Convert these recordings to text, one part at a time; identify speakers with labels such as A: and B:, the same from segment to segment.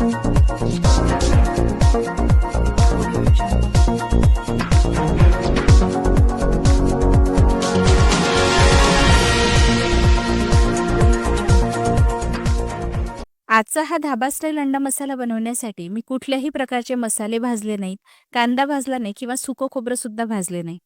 A: आजचा हा धाबा स्टाईल अंडा मसाला बनवण्यासाठी मी कुठल्याही प्रकारचे मसाले भाजले नाहीत कांदा भाजला नाही किंवा सुकं खोबरं सुद्धा भाजले नाही.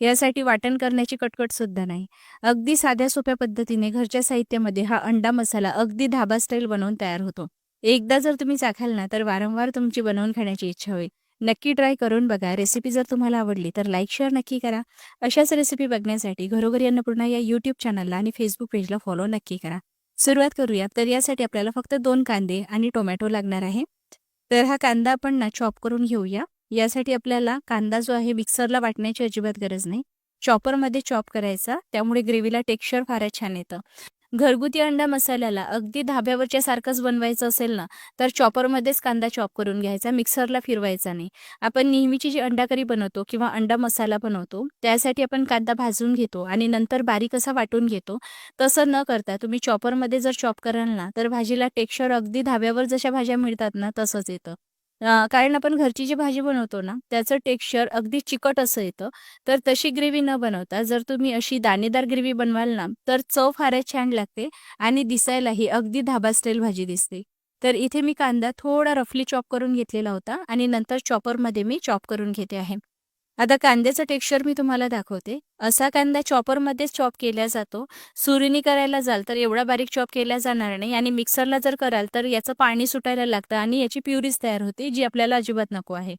A: यासाठी वाटण करण्याची कटकट सुद्धा नाही. अगदी साध्या सोप्या पद्धतीने घरच्या साहित्यामध्ये हा अंडा मसाला अगदी धाबा स्टाईल बनवून तयार होतो. एकदा जर तुम्ही चाखाल ना तर वारंवार तुमची बनवून खाण्याची इच्छा होईल. नक्की ट्राय करून बघा. रेसिपी जर तुम्हाला आवडली तर लाईक शेअर नक्की करा. अशाच रेसिपी बघण्यासाठी घरोघरी अन्नपूर्णा या यूट्यूब चॅनलला आणि फेसबुक पेजला फॉलो नक्की करा. सुरुवात करूया तर यासाठी आपल्याला फक्त दोन कांदे आणि टोमॅटो लागणार आहे. तर हा कांदा आपण ना चॉप करून घेऊया. यासाठी आपल्याला कांदा जो आहे मिक्सरला वाटण्याची अजिबात गरज नाही. चॉपरमध्ये चॉप करायचा. त्यामुळे ग्रेव्हीला टेक्स्चर फारच छान येतं. घरगुती अंडा मसाल्याला अगदी धाब्यावरच्या सारखंच बनवायचं असेल ना तर चॉपरमध्येच कांदा चॉप करून घ्यायचा मिक्सरला फिरवायचा नाही. आपण नेहमीची जी अंडा करी बनवतो किंवा अंडा मसाला बनवतो त्यासाठी आपण कांदा भाजून घेतो आणि नंतर बारीक असा वाटून घेतो. तसं न करता तुम्ही चॉपरमध्ये जर चॉप कराल ना तर भाजीला टेक्स्चर अगदी धाब्यावर जशा भाज्या मिळतात ना तसंच येतं. कारण आपण घरची जी भाजी बनवतो ना त्याचं टेक्स्चर अगदी चिकट असं येतं. तर तशी ग्रेव्ही न बनवता जर तुम्ही अशी दाणेदार ग्रेव्ही बनवाल ना तर चव फारच छान लागते आणि दिसायलाही अगदी धाबा स्टाईल भाजी दिसते. तर इथे मी कांदा थोडा रफली चॉप करून घेतलेला होता आणि नंतर चॉपरमध्ये मी चॉप करून घेते आहे. आता कांद्याचं टेक्स्चर मी तुम्हाला दाखवते. असा कांदा चॉपरमध्येच चॉप केला जातो. सुरीनी करायला जाल तर एवढा बारीक चॉप केला जाणार नाही. आणि मिक्सरला जर कराल तर याचं पाणी सुटायला लागतं आणि याची प्युरीज तयार होते जी आपल्याला अजिबात नको आहे.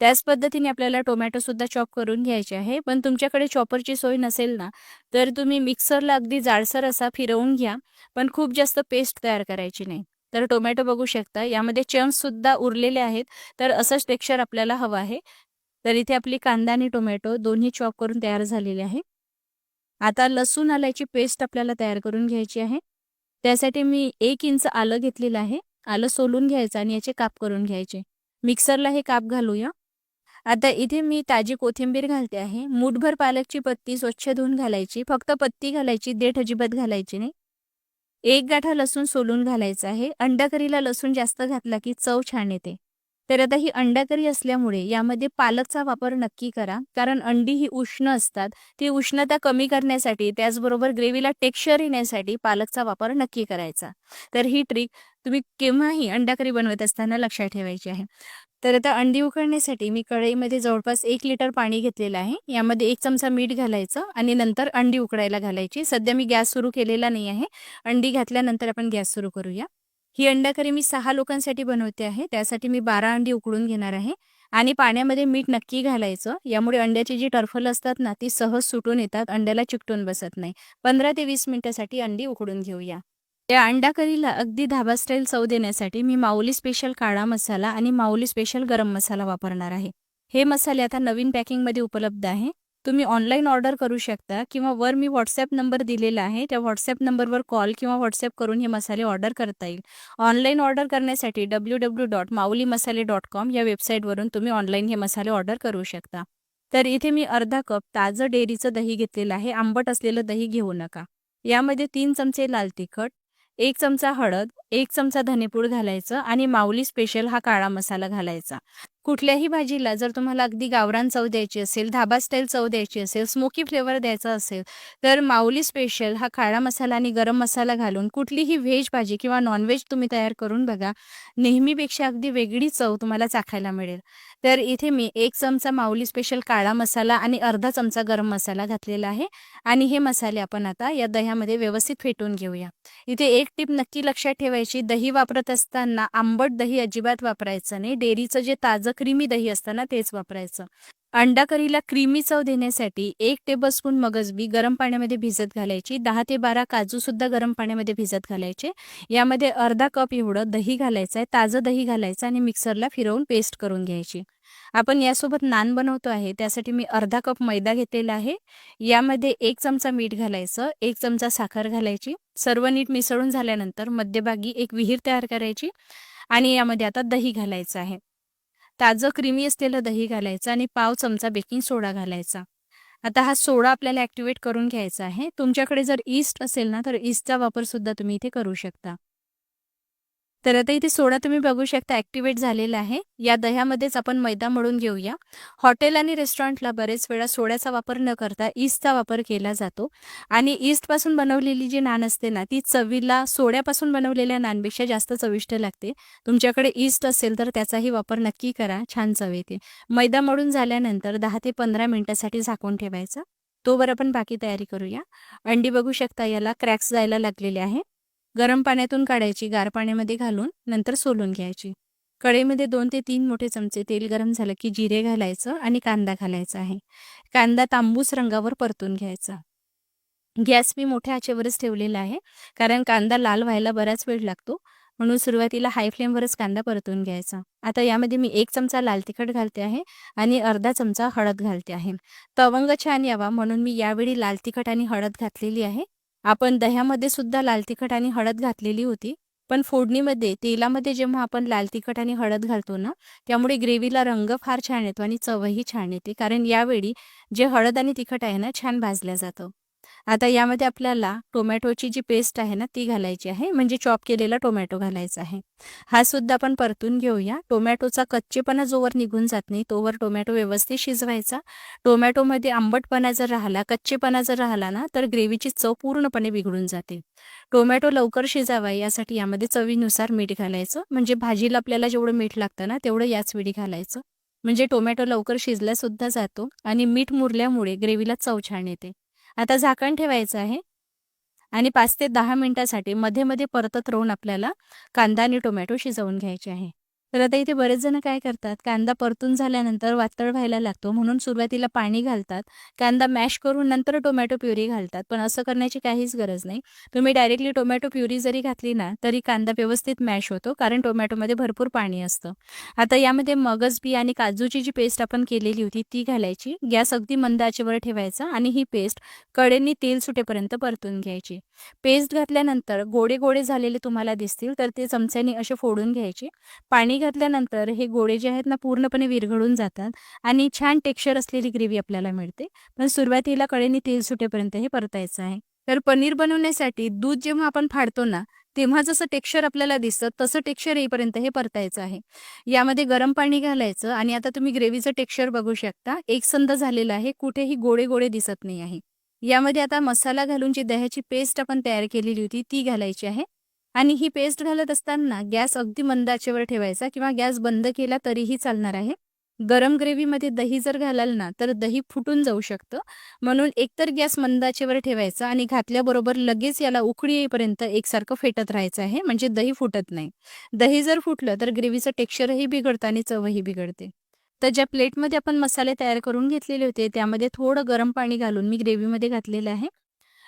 A: त्याच पद्धतीने आपल्याला टोमॅटो सुद्धा चॉप करून घ्यायचे आहे. पण तुमच्याकडे चॉपरची सोय नसेल ना तर तुम्ही मिक्सरला अगदी जाडसर असा फिरवून घ्या. पण खूप जास्त पेस्ट तयार करायची नाही. तर टोमॅटो बघू शकता. यामध्ये चम्स सुद्धा उरलेले आहेत. तर असंच टेक्स्चर आपल्याला हवं आहे. तर इथे आपली कांदा आणि टोमॅटो दोन्ही चॉप करून तयार झालेले आहे. आता लसूण आल्याची पेस्ट आपल्याला तयार करून घ्यायची आहे. त्यासाठी मी एक इंच आलं घेतलेलं आहे. आलं सोलून घ्यायचं आणि याचे काप करून घ्यायचे. मिक्सरला हे काप घालूया. आता इथे मी ताजी कोथिंबीर घालते आहे. मूठभर पालकची पत्ती स्वच्छ धुवून घालायची. फक्त पत्ती घालायची देठ अजिबात घालायची नाही. एक गाठा लसूण सोलून घालायचा आहे. अंडा करीला लसूण जास्त घातला की चव छान येते. तर आता ही अंडा असल्यामुळे यामध्ये पालकचा वापर नक्की करा. कारण अंडी ही उष्ण असतात. ती उष्णता कमी करण्यासाठी त्याचबरोबर ग्रेव्हीला टेक्स्चर येण्यासाठी पालकचा वापर नक्की करायचा. तर ही ट्रिक तुम्ही केव्हाही अंडाकरी बनवत असताना लक्षात ठेवायची आहे. तर आता अंडी उकळण्यासाठी मी कढईमध्ये जवळपास एक लिटर पाणी घेतलेलं आहे. यामध्ये एक चमचा मीठ घालायचं आणि नंतर अंडी उकडायला घालायची. सध्या मी गॅस सुरू केलेला नाही आहे. अंडी घातल्यानंतर आपण गॅस सुरू करूया. ही अंडा करी मी सहा लोकांसाठी बनवते आहे. त्यासाठी मी बारा अंडी उकळून घेणार आहे. आणि पाण्यामध्ये मीठ नक्की घालायचं. यामुळे अंड्याची जी टर्फल असतात ना ती सहज सुटून येतात अंड्याला चिकटून बसत नाही. पंधरा ते वीस मिनिटासाठी अंडी उकडून घेऊया. या अंडा करीला अगदी धाबा स्टाईल चव देण्यासाठी मी माऊली स्पेशल काळा मसाला आणि माऊली स्पेशल गरम मसाला वापरणार आहे. हे मसाले आता नवीन पॅकिंगमध्ये उपलब्ध आहे. तुम्ही ऑनलाईन ऑर्डर करू शकता किंवा वर मी व्हॉट्सॲप नंबर दिलेला आहे. त्या व्हॉट्सॲप नंबरवर कॉल किंवा व्हॉट्सॲप करून हे मसाले ऑर्डर करता येईल. ऑनलाईन ऑर्डर करण्यासाठी W W dot Mauli Masale dot com या वेबसाईटवरून तुम्ही ऑनलाईन हे मसाले ऑर्डर करू शकता. तर इथे मी अर्धा कप ताजं डेअरीचं दही घेतलेलं आहे. आंबट असलेलं दही घेऊ नका. यामध्ये तीन चमचे लाल तिखट एक चमचा हळद एक चमचा धनेपूड घालायचं आणि माऊली स्पेशल हा काळा मसाला घालायचा. कुठल्याही भाजीला जर तुम्हाला अगदी गावरान चव द्यायची असेल धाबा स्टाईल चव द्यायची असेल स्मोकी फ्लेवर द्यायचा असेल तर माऊली स्पेशल हा काळा मसाला आणि गरम मसाला घालून कुठलीही व्हेज भाजी किंवा नॉनव्हेज तुम्ही तयार करून बघा. नेहमीपेक्षा अगदी वेगळी चव तुम्हाला चाखायला मिळेल. तर इथे मी एक चमचा माऊली स्पेशल काळा मसाला आणि अर्धा चमचा गरम मसाला घातलेला आहे. आणि हे मसाले आपण आता या दह्यामध्ये व्यवस्थित फेटून घेऊया. इथे एक टीप नक्की लक्षात ठेवायची दही वापरत असताना आंबट दही अजिबात वापरायचं नाही. डेअरीचं जे ताजं क्रीमी दही असतं ना तेच वापरायचं. अंडा करीला क्रीमी चव देण्यासाठी एक टेबलस्पून मगजबी गरम पाण्यामध्ये भिजत घालायची. दहा ते बारा काजू सुद्धा गरम पाण्यामध्ये भिजत घालायचे. यामध्ये अर्धा कप एवढं दही घालायचं आहे ताजं दही घालायचं आणि मिक्सरला फिरवून पेस्ट करून घ्यायची. आपण यासोबत नान बनवतो आहे. त्यासाठी मी अर्धा कप मैदा घेतलेला आहे. यामध्ये एक चमचा मीठ घालायचं. एक चमचा साखर घालायची. सर्व नीट मिसळून झाल्यानंतर मध्यभागी एक विहीर तयार करायची. आणि यामध्ये आता दही घालायचं आहे. ताजं क्रीमी असलेलं दही घालायचं आणि पाव चमचा बेकिंग सोडा घालायचा. आता हा सोडा आपल्याला ॲक्टिवेट करून घ्यायचा आहे. तुमच्याकडे जर ईस्ट असेल ना तर ईस्टचा वापर सुद्धा तुम्ही इथे करू शकता. तर आता इथे सोडा तुम्ही बघू शकता ॲक्टिवेट झालेला आहे. या दह्यामध्येच आपण मैदा मळून घेऊया. हॉटेल आणि रेस्टॉरंटला बरेच वेळा सोड्याचा वापर न करता ईस्टचा वापर केला जातो. आणि ईस्टपासून बनवलेली जी नान असते ना ती चवीला सोड्यापासून बनवलेल्या नानपेक्षा जास्त चविष्ट लागते. तुमच्याकडे ईस्ट असेल तर त्याचाही वापर नक्की करा. छान चव येते. मैदा मळून झाल्यानंतर दहा ते पंधरा मिनिटासाठी झाकून ठेवायचा. तोवर आपण बाकी तयारी करूया. अंडी बघू शकता याला क्रॅक्स जायला लागलेले आहे. गरम पाण्यातून काढायची गार पाण्यामध्ये घालून नंतर सोलून घ्यायची. कढईमध्ये दोन ते तीन मोठे चमचे तेल गरम झालं की जिरे घालायचं आणि कांदा घालायचा आहे. कांदा तांबूस रंगावर परतून घ्यायचा. गॅस मी मोठ्या आचेवरच ठेवलेला आहे कारण कांदा लाल व्हायला बराच वेळ लागतो म्हणून सुरुवातीला हाय फ्लेमवरच कांदा परतून घ्यायचा. आता यामध्ये मी एक चमचा लाल तिखट घालते आहे आणि अर्धा चमचा हळद घालते आहे. तवंग छान यावा म्हणून मी यावेळी लाल तिखट आणि हळद घातलेली आहे. आपण दह्यामध्ये सुद्धा लाल तिखट आणि हळद घातलेली होती. पण फोडणीमध्ये तेलामध्ये जेव्हा आपण लाल तिखट आणि हळद घालतो ना त्यामुळे ग्रेव्हीला रंग फार छान येतो आणि चवही छान येते. कारण यावेळी जे हळद आणि तिखट आहे ना छान भाजलं जातं. आता यामध्ये आपल्याला टोमॅटोची जी पेस्ट आहे ना ती घालायची आहे. म्हणजे चॉप केलेला टोमॅटो घालायचा आहे. हा सुद्धा आपण परतून घेऊया. टोमॅटोचा कच्चेपणा जोवर निघून जात नाही तोवर टोमॅटो व्यवस्थित शिजवायचा. टोमॅटोमध्ये आंबटपणा जर राहिला कच्चेपणा जर राहिला ना तर ग्रेव्हीची चव पूर्णपणे बिघडून जाते. टोमॅटो लवकर शिजावा यासाठी यामध्ये चवीनुसार मीठ घालायचं. म्हणजे भाजीला आपल्याला जेवढं मीठ लागतं ना तेवढं याच वेळी घालायचं. म्हणजे टोमॅटो लवकर शिजल्यासुद्धा जातो आणि मीठ मुरल्यामुळे ग्रेव्हीला चव छान येते. आता झाकण ठेवायचं आहे. आणि पाच ते दहा मिनिटासाठी मध्ये मध्ये परतत राहून आपल्याला कांदा आणि टोमॅटो शिजवून घ्यायचे आहे. तर आता इथे बरेच जण काय करतात कांदा परतून झाल्यानंतर वातळ व्हायला लागतो म्हणून सुरुवातीला पाणी घालतात कांदा मॅश करून नंतर टोमॅटो प्युरी घालतात पण असं करण्याची काहीच गरज नाही. तुम्ही डायरेक्टली टोमॅटो प्युरी जरी घातली ना तरी कांदा व्यवस्थित मॅश होतो कारण टोमॅटोमध्ये भरपूर पाणी असतं. आता यामध्ये मगज बी आणि काजूची जी पेस्ट आपण केलेली होती ती घालायची. गॅस अगदी मंद आचेवर ठेवायचा आणि ही पेस्ट कडेनी तेल सुटेपर्यंत परतून घ्यायची. पेस्ट घातल्यानंतर गोडे गोडे झालेले तुम्हाला दिसतील तर ते चमच्याने असे फोडून घ्यायचे. पाणी घातल्यानंतर हे गोळे जे आहेत ना पूर्णपणे विरघळून जातात आणि छान टेक्स्चर असलेली ग्रेव्ही आपल्याला मिळते. पण सुरुवातीला कडेने तेल सुटेपर्यंत हे परतायचं आहे. तर पनीर बनवण्यासाठी दूध जेव्हा आपण फाडतो ना तेव्हा जसं टेक्स्चर आपल्याला दिसतं तसं टेक्स्चर येईपर्यंत हे परतायचं आहे. यामध्ये गरम पाणी घालायचं आणि आता तुम्ही ग्रेव्हीचं टेक्स्चर बघू शकता. एकसंध झालेलं आहे कुठेही गोळे गोळे दिसत नाही आहे. यामध्ये आता मसाला घालून जी दह्याची पेस्ट आपण तयार केलेली होती ती घालायची आहे. आणि ही पेस्ट घालत असताना गॅस अगदी मंद आचेवर ठेवायचा किंवा गॅस बंद केला तरीही चालणार आहे. गरम ग्रेव्हीमध्ये दही जर घालाल ना तर दही फुटून जाऊ शकतं. म्हणून एकतर गॅस मंदाचेवर ठेवायचा आणि घातल्याबरोबर लगेच याला उकळी येईपर्यंत एकसारखं फेटत राहायचं आहे म्हणजे दही फुटत नाही. दही जर फुटलं तर ग्रेव्हीचं टेक्स्चरही बिघडतं आणि चवही बिघडते. तर ज्या प्लेटमध्ये आपण मसाले तयार करून घेतलेले होते त्यामध्ये थोडं गरम पाणी घालून मी ग्रेव्हीमध्ये घातलेलं आहे.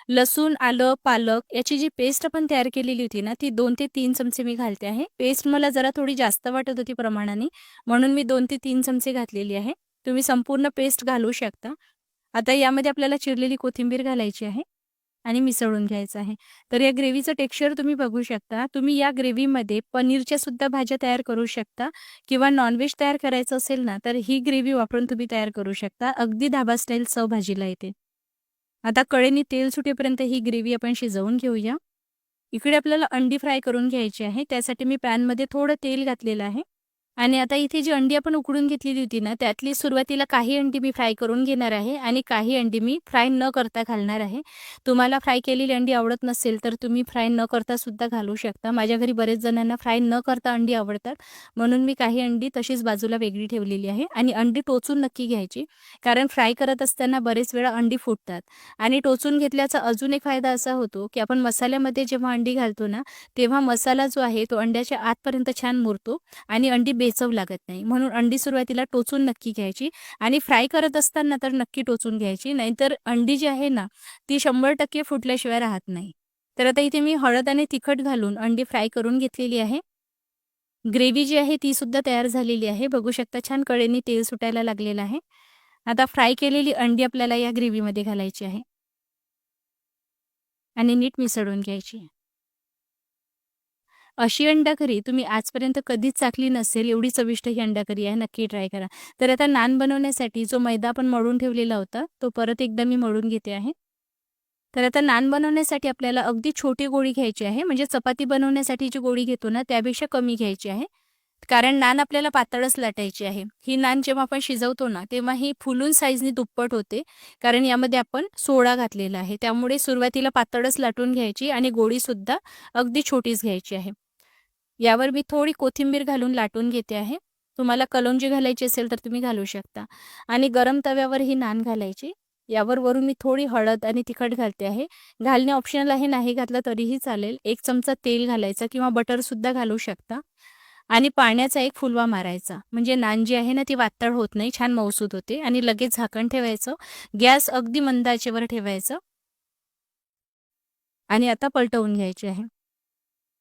A: लसूण आलं पालक याची जी पेस्ट आपण तयार केलेली होती ना ती दोन ते तीन चमचे मी घालते आहे. पेस्ट मला जरा थोडी जास्त वाटत होती प्रमाणाने म्हणून मी दोन ते तीन चमचे घातलेली आहे. तुम्ही संपूर्ण पेस्ट घालू शकता. आता यामध्ये आपल्याला चिरलेली कोथिंबीर घालायची आहे आणि मिसळून घ्यायचं आहे. तर या ग्रेव्हीचं टेक्स्चर तुम्ही बघू शकता. तुम्ही या ग्रेव्हीमध्ये पनीरच्या सुद्धा भाज्या तयार करू शकता किंवा नॉनव्हेज तयार करायचं असेल ना तर ही ग्रेव्ही वापरून तुम्ही तयार करू शकता. अगदी धाबा स्टाईल चव भाजीला येते. आता कळेनी तेल सुटेपर्यंत ही ग्रेव्ही आपण शिजवून घेऊया. इकडे आपल्याला अंडी फ्राय करून घ्यायची आहे. त्यासाठी मी पॅनमध्ये थोडं तेल घातलेलं आहे. आणि आता इथे जी अंडी आपण उकडून घेतलेली होती ना त्यातली सुरुवातीला काही अंडी मी फ्राय करून घेणार आहे आणि काही अंडी मी फ्राय न करता घालणार आहे. तुम्हाला फ्राय केलेली अंडी आवडत नसेल तर तुम्ही फ्राय न करता सुद्धा घालू शकता. माझ्या घरी बरेच जणांना फ्राय न करता अंडी आवडतात. म्हणून मी काही अंडी तशीच बाजूला वेगळी ठेवलेली आहे आणि अंडी टोचून नक्की घ्यायची. कारण फ्राय करत असताना बरेच वेळा अंडी फुटतात. आणि टोचून घेतल्याचा अजून एक फायदा असा होतो की आपण मसाल्यामध्ये जेव्हा अंडी घालतो ना तेव्हा मसाला जो आहे तो अंड्याच्या आतपर्यंत छान मुरतो आणि अंडी वेचव लागत नाही. म्हणून अंडी सुरुवातीला टोचून नक्की घ्यायची आणि फ्राय करत असताना तर नक्की टोचून घ्यायची. नाहीतर अंडी जी आहे ना ती शंभर टक्के फुटल्याशिवाय राहत नाही. तर आता इथे मी हळद आणि तिखट घालून अंडी फ्राय करून घेतलेली आहे. ग्रेव्ही जी आहे ती सुद्धा तयार झालेली आहे. बघू शकता छान कडेने तेल सुटायला लागलेलं आहे. आता फ्राय केलेली अंडी आपल्याला या ग्रेव्हीमध्ये घालायची आहे. आणि नीट मिसळून घ्यायची आहे. अशी अंडाकरी तुम्ही आजपर्यंत कधीच चाकली नसेल एवढी चविष्ट ही अंडाकरी आहे नक्की ट्राय करा. तर आता नान बनवण्यासाठी जो मैदा आपण मळून ठेवलेला होता तो परत एकदा मी मळून घेते आहे. तर आता नान बनवण्यासाठी आपल्याला अगदी छोटी गोळी घ्यायची आहे म्हणजे चपाती बनवण्यासाठी जी गोळी घेतो ना त्यापेक्षा कमी घ्यायची आहे. कारण नान आपल्याला पातळच लाटायची आहे. ही नान जेव्हा आपण शिजवतो ना तेव्हा ही फुलून साईजनी दुप्पट होते. कारण यामध्ये आपण सोडा घातलेला आहे. त्यामुळे सुरुवातीला पातळच लाटून घ्यायची आणि गोळीसुद्धा अगदी छोटीच घ्यायची आहे. यावर मी थोडी कोथिंबीर घालून लाटून घेते आहे. तुम्हाला कलोंजी घालायची असेल तर तुम्ही घालू शकता. आणि गरम तव्यावर ही नान घालायची. यावर वरून मी थोडी हळद आणि तिखट घालते आहे. घालणे ऑप्शनल आहे नाही घातलं तरीही चालेल. एक चमचा तेल घालायचं किंवा बटरसुद्धा घालू शकता. आणि पाण्याचा एक फुलवा मारायचा. म्हणजे नान जी आहे ना ती वातळ होत नाही छान मौसूद होते. आणि लगेच झाकण ठेवायचं. गॅस अगदी मंदाचेवर ठेवायचं. आणि आता पलटवून घ्यायचे आहे.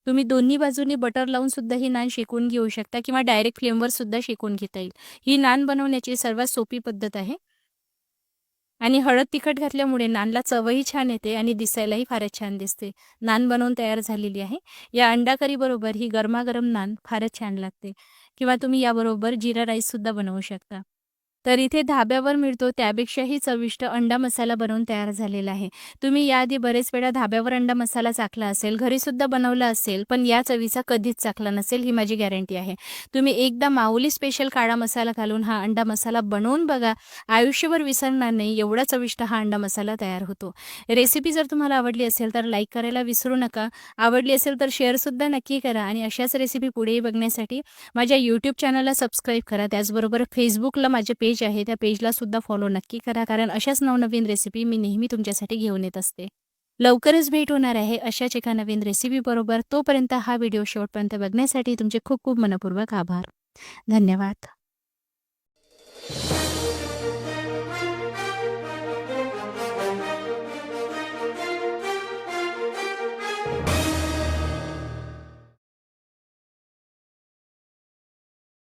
A: तुम्ही दोन्ही बाजूनी बटर लावून सुद्धा ही नान शेकून घेऊ शकता किंवा डायरेक्ट फ्लेमवर सुद्धा शेकून घेता येईल. ही नान बनवण्याची सर्वात सोपी पद्धत आहे. आणि हळद तिखट घातल्यामुळे नानला चवही छान येते आणि दिसायलाही फारच छान दिसते. नान बनवून तयार झालेली आहे. या अंडा करीबरोबर ही गरमागरम नान फारच छान लागते. किंवा तुम्ही याबरोबर जिरा राईससुद्धा बनवू शकता. तर इथे धाब्यावर मिळतो त्यापेक्षाही चविष्ट अंडा मसाला बनवून तयार झालेला आहे. तुम्ही याआधी बरेच वेळा धाब्यावर अंडा मसाला चाखला असेल घरीसुद्धा बनवला असेल पण या चवीचा कधीच चाखला नसेल ही माझी गॅरंटी आहे. तुम्ही एकदा माऊली स्पेशल काळा मसाला घालून हा अंडा मसाला बनवून बघा. आयुष्यभर विसरणार नाही एवढा चविष्ट हा अंडा मसाला तयार होतो. रेसिपी जर तुम्हाला आवडली असेल तर लाईक करायला विसरू नका. आवडली असेल तर शेअरसुद्धा नक्की करा आणि अशाच रेसिपी पुढेही बघण्यासाठी माझ्या यूट्यूब चॅनलला सबस्क्राईब करा. त्याचबरोबर फेसबुकला माझे पेज पेज आहे त्या पेजला सुद्धा फॉलो नक्की करा. कारण अशाच नवनवीन रेसिपी मी नेहमी तुमच्यासाठी घेऊन येत असते. लवकरच भेट होणार आहे अशाच एका नवीन रेसिपी बरोबर. तोपर्यंत हा व्हिडिओ शेवटपर्यंत बघण्यासाठी तुमचे खूप खूप मनपूर्वक आभार. धन्यवाद.